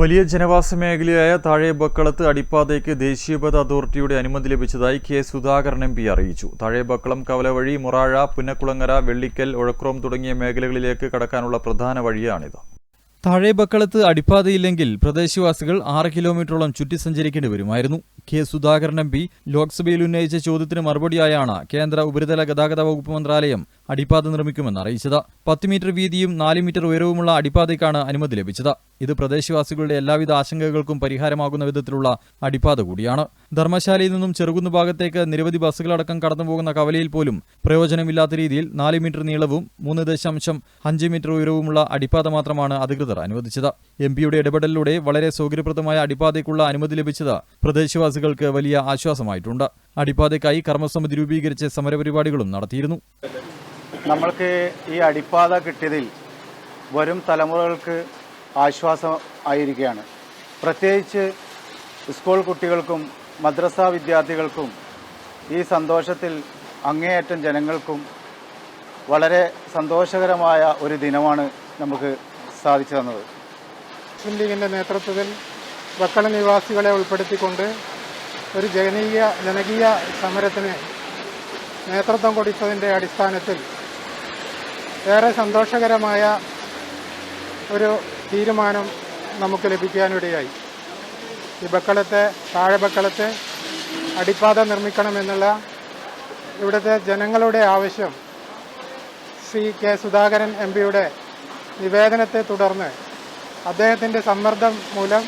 വലിയ ജനവാസ മേഖലയായ താഴെ ബക്കളത്ത് അടിപ്പാതയ്ക്ക് ദേശീയപാത അതോറിറ്റിയുടെ അനുമതി ലഭിച്ചതായി കെ സുധാകരൻ എം പി അറിയിച്ചു. താഴെ ബക്കളം കവലവഴി മുറാഴ പുന്നക്കുളങ്ങര വെള്ളിക്കൽ ഒഴക്രോം തുടങ്ങിയ മേഖലകളിലേക്ക് കടക്കാനുള്ള പ്രധാന വഴിയാണിത്. താഴെ ബക്കളത്ത് അടിപ്പാതയില്ലെങ്കിൽ പ്രദേശവാസികൾ ആറ് കിലോമീറ്ററോളം ചുറ്റി സഞ്ചരിക്കേണ്ടി വരുമായിരുന്നു. കെ സുധാകരൻ എം പി ലോക്സഭയിൽ ഉന്നയിച്ച ചോദ്യത്തിന് മറുപടിയായാണ് കേന്ദ്ര ഉപരിതല ഗതാഗത വകുപ്പ് മന്ത്രാലയം അടിപ്പാത നിർമ്മിക്കുമെന്ന് അറിയിച്ചത്. പത്ത് മീറ്റർ വീതിയും നാല് മീറ്റർ ഉയരവുമുള്ള അടിപ്പാതയ്ക്കാണ് അനുമതി ലഭിച്ചത്. ഇത് പ്രദേശവാസികളുടെ എല്ലാവിധ ആശങ്കകൾക്കും പരിഹാരമാകുന്ന വിധത്തിലുള്ള അടിപ്പാത കൂടിയാണ്. ധർമ്മശാലയിൽ നിന്നും ചെറുകുന്ന് ഭാഗത്തേക്ക് നിരവധി ബസ്സുകളടക്കം കടന്നുപോകുന്ന കവലയിൽ പോലും പ്രയോജനമില്ലാത്ത രീതിയിൽ നാല് മീറ്റർ നീളവും മൂന്ന് ദശാംശം അഞ്ച് മീറ്റർ ഉയരവുമുള്ള അടിപ്പാത മാത്രമാണ് അധികൃതർ അനുവദിച്ചത്. എം പിയുടെ ഇടപെടലിലൂടെ വളരെ സൗകര്യപ്രദമായ അടിപ്പാതയ്ക്കുള്ള അനുമതി ലഭിച്ചത് പ്രദേശവാസികൾക്ക് വലിയ ആശ്വാസമായിട്ടുണ്ട്. അടിപ്പാതയ്ക്കായി കർമ്മസമിതി രൂപീകരിച്ച് സമരപരിപാടികളും നടത്തിയിരുന്നു. നമ്മൾക്ക് ഈ അടിപ്പാത കിട്ടിയതിൽ വരും തലമുറകൾക്ക് ആശ്വാസം ആയിരിക്കുകയാണ്. പ്രത്യേകിച്ച് സ്കൂൾ കുട്ടികൾക്കും മദ്രസ വിദ്യാർത്ഥികൾക്കും ഈ സന്തോഷത്തിൽ അങ്ങേയറ്റം ജനങ്ങൾക്കും വളരെ സന്തോഷകരമായ ഒരു ദിനമാണ് നമുക്ക് സാധിച്ചു തന്നത്. മുസ്ലിം ലീഗിന്റെ നേതൃത്വത്തിൽ വക്കള നിവാസികളെ ഉൾപ്പെടുത്തിക്കൊണ്ട് ഒരു ജനകീയ ജനകീയ സമരത്തിന് നേതൃത്വം കൊടുത്തതിന്റെ അടിസ്ഥാനത്തിൽ ഏറെ സന്തോഷകരമായ ഒരു തീരുമാനം നമുക്ക് ലഭിക്കാനിടയായി. ഈ ബക്കളത്തെ താഴെ ബക്കളത്തെ അടിപ്പാത നിർമ്മിക്കണമെന്നുള്ള ഇവിടുത്തെ ജനങ്ങളുടെ ആവശ്യം സി കെ സുധാകരൻ എം പിയുടെ നിവേദനത്തെ തുടർന്ന് അദ്ദേഹത്തിന്റെ സമ്മർദ്ദം മൂലം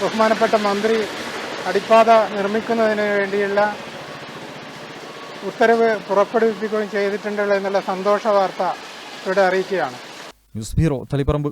ബഹുമാനപ്പെട്ട മന്ത്രി അടിപ്പാത നിർമ്മിക്കുന്നതിന് വേണ്ടിയുള്ള ഉത്തരവ് പുറപ്പെടുവിപ്പിക്കുകയും ചെയ്തിട്ടുണ്ടല്ലോ എന്നുള്ള സന്തോഷ വാർത്ത ഇവിടെ അറിയിക്കുകയാണ്. News bureau Taliparamba.